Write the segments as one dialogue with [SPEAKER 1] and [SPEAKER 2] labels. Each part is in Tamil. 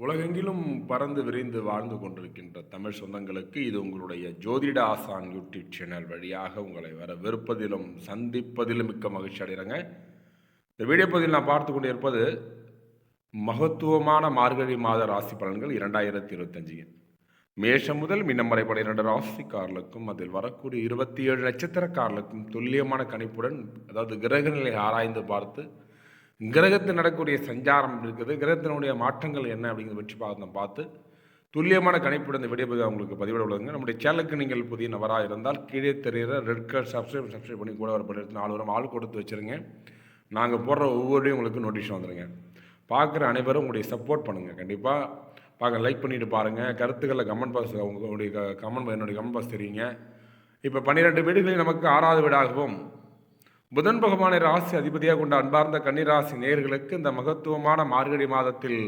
[SPEAKER 1] உலகெங்கிலும் பறந்து விரிந்து வாழ்ந்து கொண்டிருக்கின்ற தமிழ் சொந்தங்களுக்கு இது உங்களுடைய ஜோதிட ஆசான் யூடியூப் சேனல் வழியாக உங்களை வரவிருப்பதிலும் சந்திப்பதிலும் மிக்க மகிழ்ச்சி அடைகிறேங்க. இந்த வீடியோ பதிவில் நான் பார்த்து கொண்டு இருப்பது மகத்துவமான மார்கழி மாத ராசி பலன்கள் இரண்டாயிரத்தி இருபத்தஞ்சுங்க மேஷம் முதல் மின்னமறை வரை ராசிக்காரர்களுக்கும் அதில் வரக்கூடிய இருபத்தி ஏழு நட்சத்திரக்காரர்களுக்கும் துல்லியமான கணிப்புடன் அதாவது கிரகநிலை ஆராய்ந்து பார்த்து கிரகத்தில் நடக்கக்கூடிய சஞ்சாரம் இருக்குது. கிரகத்தினுடைய மாற்றங்கள் என்ன அப்படிங்கிறத வச்சு பார்த்து பார்த்து துல்லியமான கணிப்புடன் இந்த வீடியோ உங்களுக்கு பதிவிட உள்ளதுங்க நம்முடைய சேனலுக்கு நீங்கள் புதிய நபராக இருந்தால் கீழே தெரிகிற ரெட் கலர் சப்ஸ்கிரைப் சப்ஸ்கிரைப் பண்ணி கூட ஒரு பண்ணி நாலு வரும் ஆள் கொடுத்து வச்சுருங்க. நாங்கள் போடுற ஒவ்வொரு உங்களுக்கு நோட்டீஸ் வந்துடுங்க பார்க்குற அனைவரும் உங்களுடைய சப்போர்ட் பண்ணுங்கள் கண்டிப்பாக பார்க்க லைக் பண்ணிட்டு பாருங்கள் கருத்துக்களில் கமெண்ட் பாக்ஸ் உங்களுடைய கமெண்ட் என்னுடைய கமெண்ட் பாக்ஸ் தெரியுங்க. இப்போ பன்னிரெண்டு வீடுகளில் நமக்கு ஆறாவது வீடாகவும் புதன் பகவானை ராசி அதிபதியாக கொண்ட அன்பார்ந்த கன்னிராசி நேர்களுக்கு இந்த மகத்துவமான மார்கழி மாதத்தில்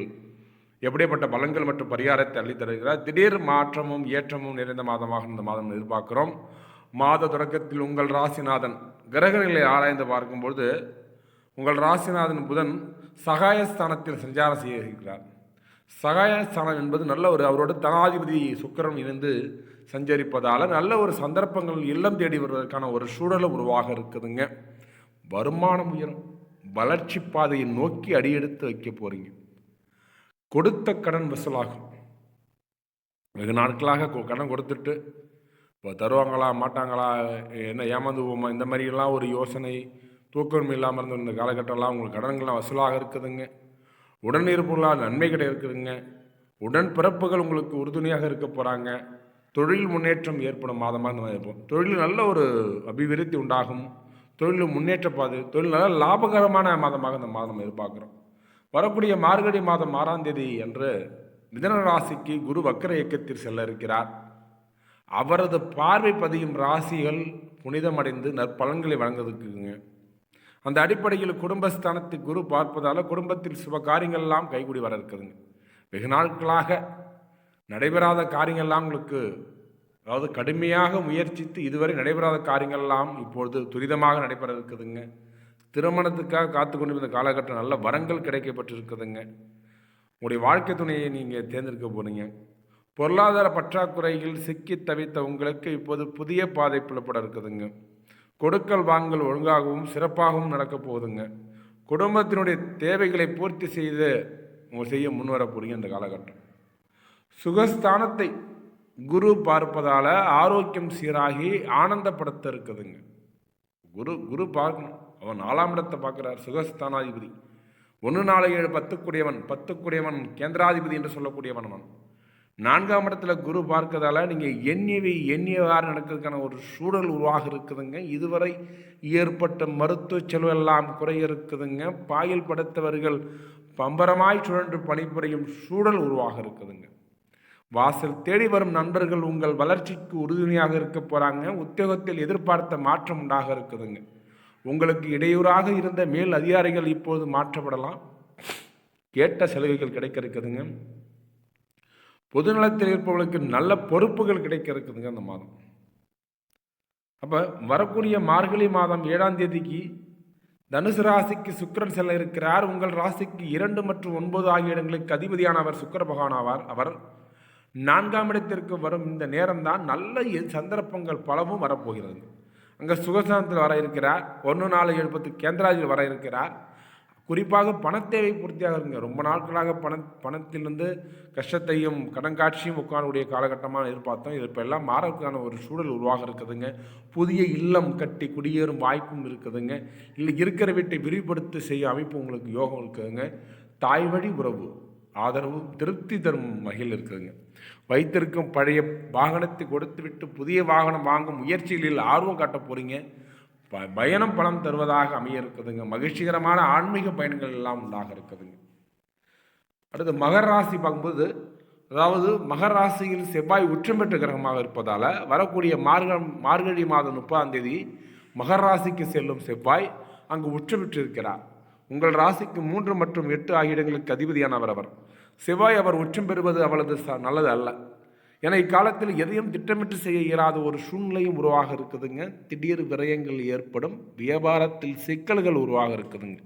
[SPEAKER 1] எப்படிப்பட்ட பலன்கள் மற்றும் பரிகாரத்தை அள்ளித் தருகிறார்? திடீர் மாற்றமும் ஏற்றமும் நிறைந்த மாதமாக இந்த மாதம் எதிர்பார்க்கிறோம். மாத தொடக்கத்தில் உங்கள் ராசிநாதன் கிரகநிலை ஆராய்ந்து பார்க்கும்பொழுது உங்கள் ராசிநாதன் புதன் சகாயஸ்தானத்தில் சஞ்சாரம் செய்ய இருக்கிறார். சகாயஸ்தானம் என்பது நல்ல ஒரு அவரோட தனாதிபதி சுக்கிரன் இருந்து சஞ்சரிப்பதால் நல்ல ஒரு சந்தர்ப்பங்கள் இல்லம் தேடி வருவதற்கான ஒரு சூழல் உருவாக இருக்குதுங்க. வருமானம் உயரும். வளர்ச்சி பாதையை நோக்கி அடியெடுத்து வைக்க போறீங்க. கொடுத்த கடன் வசூலாகும். வெகு நாட்களாக கடன் கொடுத்துட்டு இப்போ தருவாங்களா மாட்டாங்களா என்ன ஏமாந்து போமா இந்த மாதிரிலாம் ஒரு யோசனை தூக்கம் இல்லாமல் இருந்த இந்த காலகட்டம்லாம் உங்களுக்கு கடன்கள்லாம் வசூலாக இருக்குதுங்க. உடன் இருப்புகளால் நன்மை கிடை இருக்குதுங்க. உடன் பிறப்புகள் உங்களுக்கு உறுதுணையாக இருக்க போகிறாங்க தொழில் முன்னேற்றம் ஏற்படும் மாதமாக இந்த மாதிரி இருப்போம் தொழில் நல்ல ஒரு அபிவிருத்தி உண்டாகும். தொழில் முன்னேற்ற பாது தொழில் நல்ல லாபகரமான மாதமாக இந்த மாதம் எதிர்பார்க்குறோம். வரக்கூடிய மார்கழி மாதம் ஆறாம் தேதி என்று மிதன ராசிக்கு குரு வக்கர இயக்கத்தில் செல்ல இருக்கிறார். அவரது பார்வை பதியும் ராசிகள் புனிதமடைந்து நற்பலன்களை வழங்குறதுக்குங்க அந்த அடிப்படையில் குடும்பஸ்தானத்தை குரு பார்ப்பதால் குடும்பத்தில் சுப காரியங்கள்லாம் கைகூடி வர இருக்குதுங்க வெகு நாட்களாக நடைபெறாத காரியங்கள்லாம் உங்களுக்கு அதாவது கடுமையாக முயற்சித்து இதுவரை நடைபெறாத காரியங்கள் எல்லாம் இப்பொழுது துரிதமாக நடைபெற இருக்குதுங்க திருமணத்துக்காக காத்து கொண்டிருந்த காலகட்டம் நல்ல வரங்கள் கிடைக்கப்பட்டிருக்குதுங்க. உங்களுடைய வாழ்க்கை துணையை நீங்கள் தேர்ந்தெடுக்க போறீங்க. பொருளாதார பற்றாக்குறையில் சிக்கி தவித்த உங்களுக்கு இப்போது புதிய பாதை புலப்பட இருக்குதுங்க. கொடுக்கல் வாங்கல் ஒழுங்காகவும் சிறப்பாகவும் நடக்கப் போகுதுங்க. குடும்பத்தினுடைய தேவைகளை பூர்த்தி செய்து உங்கள் செய்ய முன்வர போறீங்க இந்த காலகட்டம். சுகஸ்தானத்தை குரு பார்ப்பதால் ஆரோக்கியம் சீராகி ஆனந்தப்படுத்த இருக்குதுங்க குரு குரு பார்க்கணும். அவன் நாலாம் இடத்தை பார்க்குறார் சுகஸ்தானாதிபதி. ஒன்று நாலு ஏழு பத்துக்குடையவன் பத்துக்குடையவன் கேந்திராதிபதி என்று சொல்லக்கூடியவன் அவன். நான்காம் இடத்துல குரு பார்க்கறதால நீங்கள் எண்ணியவை எண்ணியவாறு நடக்கிறதுக்கான ஒரு சூழல் உருவாக இருக்குதுங்க. இதுவரை ஏற்பட்ட மருத்துவ செலவெல்லாம் குறைய இருக்குதுங்க. பாயில் படுத்தவர்கள் பம்பரமாய் சுழன்று பணிபுரியும் சூழல் உருவாக இருக்குதுங்க. வாசல் தேடி வரும் நண்பர்கள் உங்கள் வளர்ச்சிக்கு உறுதுணையாக இருக்க போகிறாங்க உத்தியோகத்தில் எதிர்பார்த்த மாற்றம் உண்டாக இருக்குதுங்க. உங்களுக்கு இடையூறாக இருந்த மேல் அதிகாரிகள் இப்போது மாற்றப்படலாம். கேட்ட சலுகைகள் கிடைக்க இருக்குதுங்க. பொதுநலத்தில் இருப்பவர்களுக்கு நல்ல பொறுப்புகள் கிடைக்க இருக்குதுங்க அந்த மாதம். அப்போ வரக்கூடிய மார்கழி மாதம் ஏழாம் தேதிக்கு தனுசு ராசிக்கு சுக்கரன் செல்ல இருக்கிறார். உங்கள் ராசிக்கு இரண்டு மற்றும் ஒன்பது ஆகிய இடங்களுக்கு அதிபதியானவர் சுக்கர பகவான் ஆவார். அவர் நான்காம் இடத்திற்கு வரும் இந்த நேரம்தான் நல்ல சந்தர்ப்பங்கள் பலவும் வரப்போகிறது. அங்கே சுகசானத்தில் வர இருக்கிறார் ஒன்று நாலு எழுபத்து கேந்திராஜில் வர இருக்கிறார். குறிப்பாக பணத்தேவை பூர்த்தியாக இருங்க ரொம்ப நாட்களாக பண பணத்திலிருந்து கஷ்டத்தையும் கடன் காட்சியும் உட்காரக்கூடிய காலகட்டமாக எதிர்பார்த்தோம். இது இப்போ எல்லாம் மாறதுக்கான ஒரு சூழல் உருவாக இருக்குதுங்க. புதிய இல்லம் கட்டி குடியேறும் வாய்ப்பும் இருக்குதுங்க. இல்லை இருக்கிற வீட்டை விரிவுபடுத்தி செய்ய அமைப்பு உங்களுக்கு யோகம் இருக்குதுங்க. தாய் வழி உறவு. ஆதரவு திருப்தி தரும் வகையில் இருக்குதுங்க. வைத்திருக்கும் பழைய வாகனத்தை கொடுத்துவிட்டு புதிய வாகனம் வாங்கும் முயற்சிகளில் ஆர்வம் காட்ட போகிறீங்க ப- பயணம் பலம் தருவதாக அமைய இருக்குதுங்க. மகிழ்ச்சிகரமான ஆன்மீக பயணங்கள் எல்லாம் உண்டாக இருக்குதுங்க. அடுத்து மகர் ராசி பார்க்கும்போது அதாவது மகர ராசியில் செவ்வாய் உச்சம் பெற்ற கிரகமாக இருப்பதால் வரக்கூடிய மார்க மார்கழி மாதம் முப்பதாம் தேதி மகர ராசிக்கு செல்லும் செவ்வாய் அங்கு உச்சம் பெற்றிருக்கிறார். உங்கள் ராசிக்கு மூன்று மற்றும் எட்டு ஆகிய இடங்களுக்கு அதிபதியானவர் அவர். செவ்வாய் அவர் உச்சம் பெறுவது அவளது ச- நல்லது அல்ல. ஏன்னா இக்காலத்தில் எதையும் திட்டமிட்டு செய்ய இயலாத ஒரு சூழ்நிலையும் உருவாக இருக்குதுங்க. திடீர் விரயங்கள் ஏற்படும். வியாபாரத்தில் சிக்கல்கள் உருவாக இருக்குதுங்க.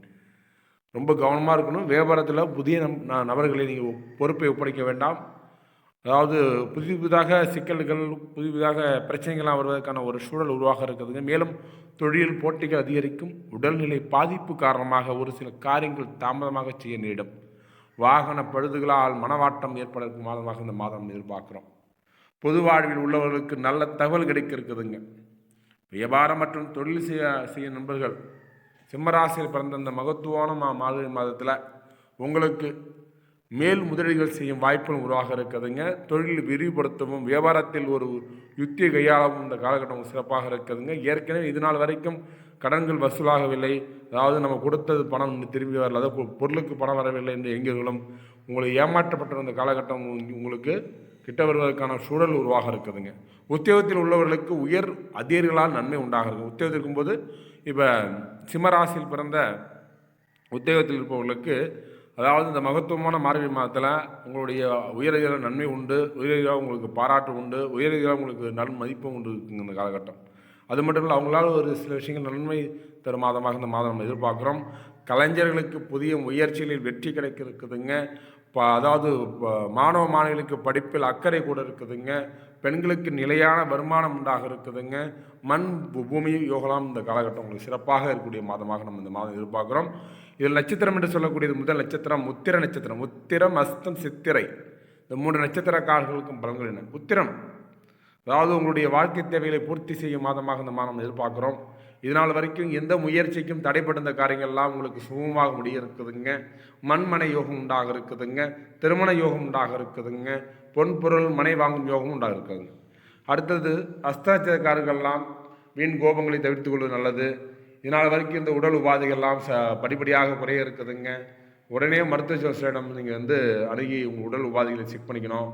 [SPEAKER 1] ரொம்ப கவனமாக இருக்கணும். வியாபாரத்தில் புதிய நம் ந- நபர்களை நீங்கள் பொறுப்பை ஒப்படைக்க வேண்டாம். அதாவது புதிய புதிதாக சிக்கல்கள் புதிய புதிதாக பிரச்சனைகள்லாம் வருவதற்கான ஒரு சூழல் உருவாக இருக்குதுங்க. மேலும் தொழில் போட்டிகள் அதிகரிக்கும். உடல்நிலை பாதிப்பு காரணமாக ஒரு சில காரியங்கள் தாமதமாக செய்ய நேரிடும். வாகன பழுதுகளால் மனவாட்டம் ஏற்படற்கு மாதமாக இந்த மாதம் எதிர்பார்க்குறோம். பொது வாழ்வில் உள்ளவர்களுக்கு நல்ல தகவல் கிடைக்க இருக்குதுங்க வியாபாரம் மற்றும் தொழில் செய்ய செய்ய நண்பர்கள் சிம்மராசியில் பிறந்த இந்த மகத்துவமான மா மார்கழி மாதத்தில் உங்களுக்கு மேல் முதலீடுகள் செய்யும் வாய்ப்புகள் உருவாக இருக்குதுங்க தொழில் விரிவுபடுத்தவும் வியாபாரத்தில் ஒரு யுக்தியை கையாளவும் இந்த காலகட்டம் சிறப்பாக இருக்குதுங்க ஏற்கனவே இது நாள் வரைக்கும் கடன்கள் வசூலாகவில்லை. அதாவது நம்ம கொடுத்தது பணம் திரும்பி வரல. அதாவது பொ- பொருளுக்கு பணம் வரவில்லை என்று எங்கீர்களும் உங்களை ஏமாற்றப்பட்டிருந்த காலகட்டம் உங்களுக்கு கிட்ட வருவதற்கான சூழல் உருவாக இருக்குதுங்க. உத்தியோகத்தில் உள்ளவர்களுக்கு உயர் அதிகாரிகளால் நன்மை உண்டாக இருக்கும் உத்தியோகத்தில் இருக்கும்போது இப்போ சிம்மராசியில் பிறந்த உத்தியோகத்தில் இருப்பவர்களுக்கு அதாவது இந்த மகத்துவமான மார்கழி மாதத்தில் உங்களுடைய உயரதிகார நன்மை உண்டு உயரதிகார உங்களுக்கு பாராட்டு உண்டு உயரதிகார உங்களுக்கு நன் மதிப்பும் உண்டு இருக்குங்க இந்த காலகட்டம். அது மட்டும் இல்லை அவங்களால ஒரு சில விஷயங்கள் நன்மை தரும் மாதமாக இந்த மாதம் நம்ம எதிர்பார்க்குறோம். கலைஞர்களுக்கு புதிய முயற்சிகளில் வெற்றி கிடைக்க இருக்குதுங்க ப அதாவது மாணவ மாணவிகளுக்கு படிப்பில் அக்கறை கூட இருக்குதுங்க. பெண்களுக்கு நிலையான வருமானம் உண்டாக இருக்குதுங்க. மண் பூமி யோகலாம் இந்த காலகட்டம் உங்களுக்கு சிறப்பாக இருக்கக்கூடிய மாதமாக நம்ம இந்த மாதம் எதிர்பார்க்குறோம். இதில் நட்சத்திரம் என்று சொல்லக்கூடியது முதல் நட்சத்திரம் உத்திர நட்சத்திரம். உத்திரம் அஸ்தம் சித்திரை. இந்த மூன்று நட்சத்திரக்காரர்களுக்கும் பலன்கள் என்ன? உத்திரம். அதாவது உங்களுடைய வாழ்க்கை தேவைகளை பூர்த்தி செய்யும் மாதமாக இந்த மாதம் எதிர்பார்க்குறோம். இதனால் வரைக்கும் எந்த முயற்சிக்கும் தடைப்பட்டிருந்த காரியங்கள்லாம் உங்களுக்கு சுகமாக முடிய இருக்குதுங்க மண்மனை யோகம் உண்டாக இருக்குதுங்க திருமண யோகம் உண்டாக இருக்குதுங்க பொன் பொருள் மனை வாங்கும் யோகம் உண்டாக இருக்குதுங்க அடுத்தது அஸ்தாச்சக்காரர்கள்லாம் வீண் கோபங்களை தவிர்த்து கொள்வது நல்லது. இதனால் வரைக்கும் இந்த உடல் உபாதைகள்லாம் ச படிப்படியாக குறைய இருக்குதுங்க. உடனே மருத்துவ ஜோசியரிடம் நீங்கள் வந்து அணுகி உங்கள் உடல் உபாதைகளை செக் பண்ணிக்கணும்.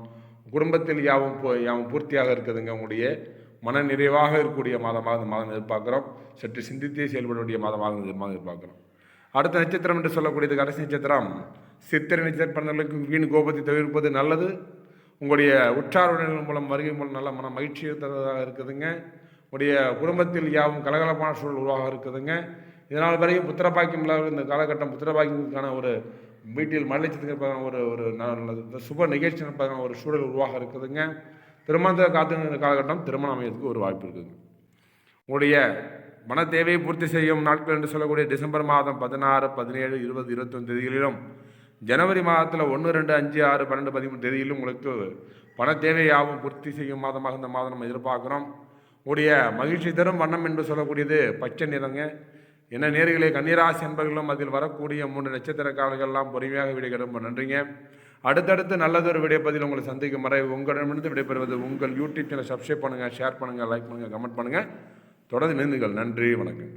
[SPEAKER 1] குடும்பத்தில் யாவும் பூ- யாவும் பூர்த்தியாக இருக்குதுங்க உங்களுடைய மன நிறைவாக இருக்கக்கூடிய மாதமாக இந்த மாதம் எதிர்பார்க்குறோம். சற்று சிந்தித்தே செயல்பட வேண்டிய மாதமாக இந்த மாதம் எதிர்பார்க்குறோம். அடுத்த நட்சத்திரம் என்று சொல்லக்கூடியது கடைசி நட்சத்திரம். சித்திரை நட்சத்திரங்களுக்கு வீண் கோபத்தை தவிர்ப்பது நல்லது. உங்களுடைய உற்றார் உடல்கள் மூலம் வருகை மூலம் நல்ல மன மகிழ்ச்சியை தருவதாக இருக்குதுங்க. உடைய குடும்பத்தில் யாவும் கலகலப்பான சூழல் உருவாக இருக்குதுங்க. இதனால் வரைக்கும் புத்திரபாக்கியம் இல்லாத இந்த காலகட்டம் புத்திரபாக்கியத்துக்கான ஒரு வீட்டில் மலைச்சத்துக்கு இருப்பதான ஒரு ஒரு நல்ல இந்த சுப நிகழ்ச்சி நடப்பதான ஒரு சூழல் உருவாக இருக்குதுங்க. திருமணத்தை காத்துக்கிற காலகட்டம் திருமணம் அமையறதுக்கு ஒரு வாய்ப்பு இருக்குதுங்க. உங்களுடைய மன தேவையை பூர்த்தி செய்யும் நாட்கள் என்று சொல்லக்கூடிய டிசம்பர் மாதம் பதினாறு பதினேழு இருபது இருபத்தொன்று தேதிகளிலும் ஜனவரி மாதத்தில் ஒன்று ரெண்டு அஞ்சு ஆறு பன்னெண்டு பதிமூணு தேதியிலும் உங்களுக்கு பண தேவையாகவும் பூர்த்தி செய்யும் மாதமாக இந்த மாதம் நம்ம எதிர்பார்க்குறோம். உடைய மகிழ்ச்சி தரும் வண்ணம் என்று சொல்லக்கூடியது பச்சை நிறங்க. என்ன நேர்களே கன்னிராசி என்பர்களும் அதில் வரக்கூடிய மூன்று நட்சத்திரக்காரர்கள்லாம் பொறுமையாக விடைகிறோம் நன்றிங்க. அடுத்தடுத்து நல்லதொரு விடைப்பதில் உங்களை சந்திக்கும் வரை உங்களிடமிருந்து விடைபெறுவது உங்கள் யூடியூப் சேனல் சப்ஸ்கிரைப் பண்ணுங்கள் ஷேர் பண்ணுங்கள் லைக் பண்ணுங்கள் கமெண்ட் பண்ணுங்கள் தொடர்ந்து நிறுந்துங்கள் நன்றி வணக்கம்.